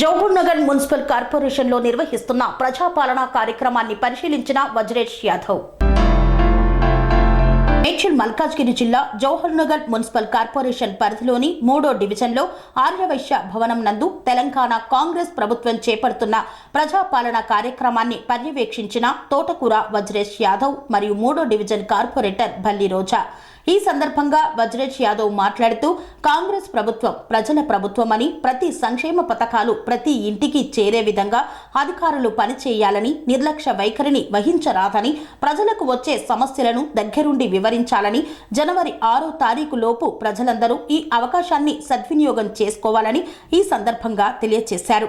Jawahar Nagar municipal కార్పొరేషన్లో నిర్వహిస్తున్న ప్రజాపాలన కార్యక్రమాన్ని పరిశీలించిన వజ్రేష్ యాదవ్. మేడ్చల్ మల్కాజ్గిరి జిల్లా జవహర్ నగర్ మున్సిపల్ కార్పొరేషన్ పరిధిలోని మూడో డివిజన్లో ఆర్యవైశ్య భవనం నందు తెలంగాణ కాంగ్రెస్ ప్రభుత్వం చేపడుతున్న ప్రజాపాలన కార్యక్రమాన్ని పర్యవేక్షించిన తోటకూర వజ్రేష్ యాదవ్ మరియు మూడో డివిజన్ కార్పొరేటర్ బల్లి రోజా. ఈ సందర్భంగా వజ్రేష్ యాదవ్ మాట్లాడుతూ కాంగ్రెస్ ప్రభుత్వం ప్రజల ప్రభుత్వమని ప్రతి సంక్షేమ పథకాలు ప్రతి ఇంటికి చేరే విధంగా అధికారులు పనిచేయాలని నిర్లక్ష్య వైఖరిని వహించరాదని ప్రజలకు వచ్చే సమస్యలను దగ్గరుండి వివరించాలని జనవరి ఆరో తారీఖు లోపు ప్రజలందరూ ఈ అవకాశాన్ని సద్వినియోగం చేసుకోవాలని ఈ సందర్భంగా తెలియజేశారు.